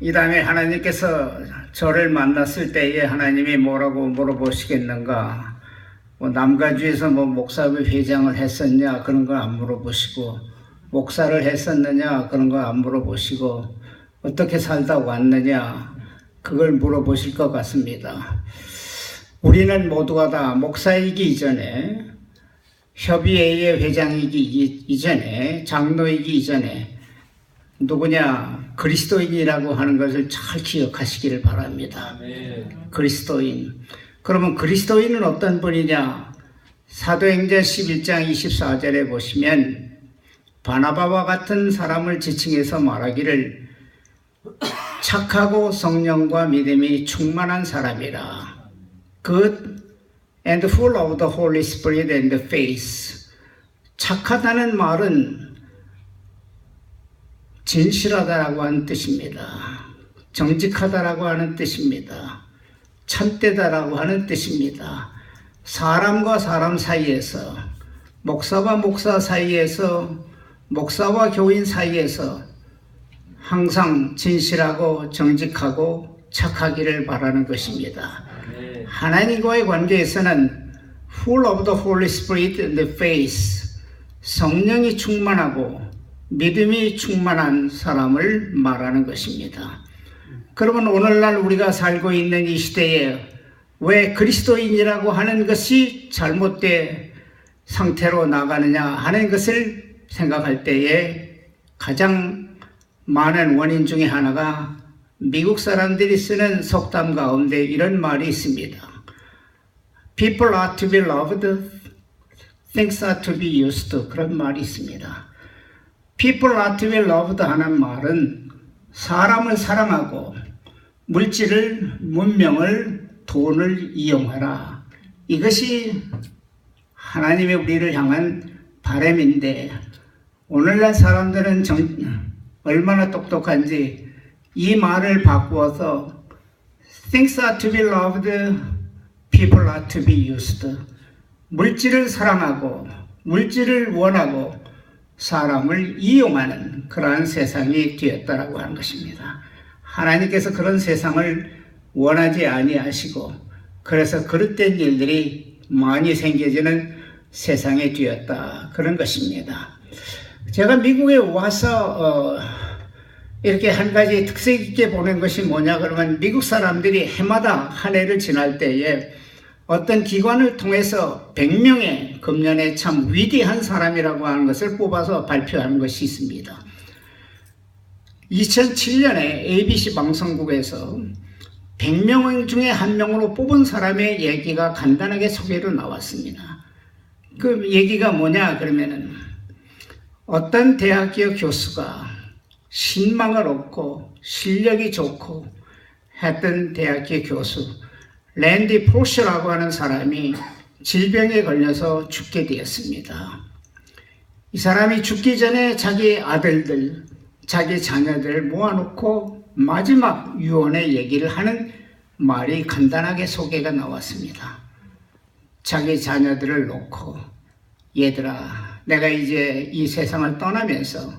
이 다음에 하나님께서 저를 만났을 때에 하나님이 뭐라고 물어보시겠는가? 뭐 남가주에서 뭐 목사회 회장을 했었냐 그런 걸 안 물어보시고 목사를 했었느냐 그런 걸 안 물어보시고 어떻게 살다 왔느냐 그걸 물어보실 것 같습니다. 우리는 모두가 다 목사이기 이전에 협의회의 회장이기 이- 이전에 장로이기 이전에 누구냐 그리스도인이라고 하는 것을 잘 기억하시기를 바랍니다. 그리스도인. 그러면 그리스도인은 어떤 분이냐? 사도행전 11장 24절에 보시면 바나바와 같은 사람을 지칭해서 말하기를 착하고 성령과 믿음이 충만한 사람이라. Good and full of the Holy Spirit and the faith. 착하다는 말은 진실하다라고 하는 뜻입니다. 정직하다라고 하는 뜻입니다. 참되다라고 하는 뜻입니다. 사람과 사람 사이에서, 목사와 목사 사이에서, 목사와 교인 사이에서 항상 진실하고 정직하고 착하기를 바라는 것입니다. 하나님과의 관계에서는 full of the Holy Spirit and the faith 성령이 충만하고 믿음이 충만한 사람을 말하는 것입니다. 그러면 오늘날 우리가 살고 있는 이 시대에 왜 그리스도인이라고 하는 것이 잘못된 상태로 나가느냐 하는 것을 생각할 때에 가장 많은 원인 중에 하나가 미국 사람들이 쓰는 속담 가운데 이런 말이 있습니다. People are to be loved, things are to be used. 그런 말이 있습니다. People to be loved 하는 말은 사람을 사랑하고 물질을, 문명을, 돈을 이용하라. 이것이 하나님의 우리를 향한 바람인데 오늘날 사람들은 정, 얼마나 똑똑한지 이 말을 바꾸어서 things are to be loved, people are to be used. 물질을 사랑하고 물질을 원하고 사람을 이용하는 그러한 세상이 되었다라고 하는 것입니다. 하나님께서 그런 세상을 원하지 아니하시고 그래서 그릇된 일들이 많이 생겨지는 세상이 되었다 그런 것입니다. 제가 미국에 와서 어, 이렇게 한 가지 특색 있게 보는 것이 뭐냐 그러면 미국 사람들이 해마다 한 해를 지날 때에 어떤 기관을 통해서 100명의 금년에 참 위대한 사람이라고 하는 것을 뽑아서 발표하는 것이 있습니다. 2007년에 ABC 방송국에서 100명 중에 한 명으로 뽑은 사람의 얘기가 간단하게 소개로 나왔습니다. 그 얘기가 뭐냐 그러면은 어떤 대학교 교수가 신망을 얻고 실력이 좋고 했던 대학교 교수 랜디 포셔라고 하는 사람이 질병에 걸려서 죽게 되었습니다. 이 사람이 죽기 전에 자기 아들들, 자기 자녀들 모아놓고 마지막 유언의 얘기를 하는 말이 간단하게 소개가 나왔습니다. 자기 자녀들을 놓고 얘들아 내가 이제 이 세상을 떠나면서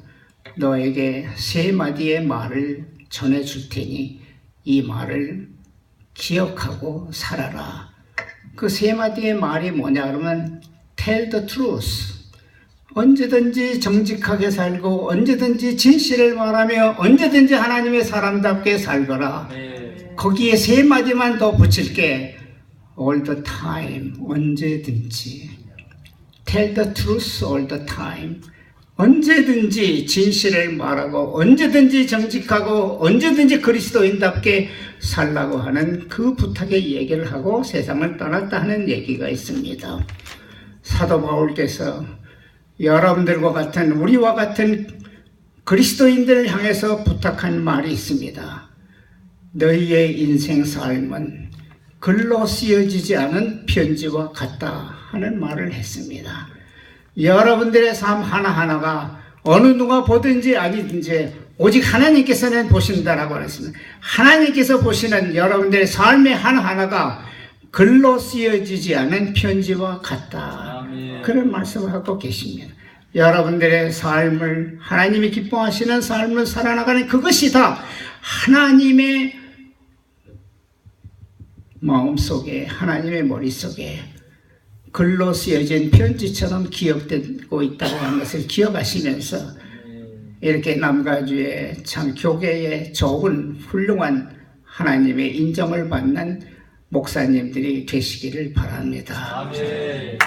너에게 세 마디의 말을 전해줄 테니 이 말을 기억하고 살아라. 그 세 마디의 말이 뭐냐 그러면 tell the truth. 언제든지 정직하게 살고 언제든지 진실을 말하며 언제든지 하나님의 사람답게 살거라. 거기에 세 마디만 더 붙일게. all the time. 언제든지. tell the truth all the time. 언제든지 진실을 말하고 언제든지 정직하고 언제든지 그리스도인답게 살라고 하는 그 부탁의 얘기를 하고 세상을 떠났다 하는 얘기가 있습니다. 사도 바울께서 여러분들과 같은 우리와 같은 그리스도인들을 향해서 부탁한 말이 있습니다. 너희의 인생 삶은 글로 쓰여지지 않은 편지와 같다 하는 말을 했습니다. 여러분들의 삶 하나하나가 어느 누가 보든지 아니든지 오직 하나님께서는 보신다라고 했습니다. 하나님께서 보시는 여러분들의 삶의 하나하나가 글로 쓰여지지 않은 편지와 같다. 그런 말씀을 하고 계십니다. 여러분들의 삶을 하나님이 기뻐하시는 삶을 살아나가는 그것이 다 하나님의 마음속에 하나님의 머릿속에 글로 쓰여진 편지처럼 기억되고 있다고 하는 것을 기억하시면서 이렇게 남가주의 참 교계의 좋은 훌륭한 하나님의 인정을 받는 목사님들이 되시기를 바랍니다. 아멘.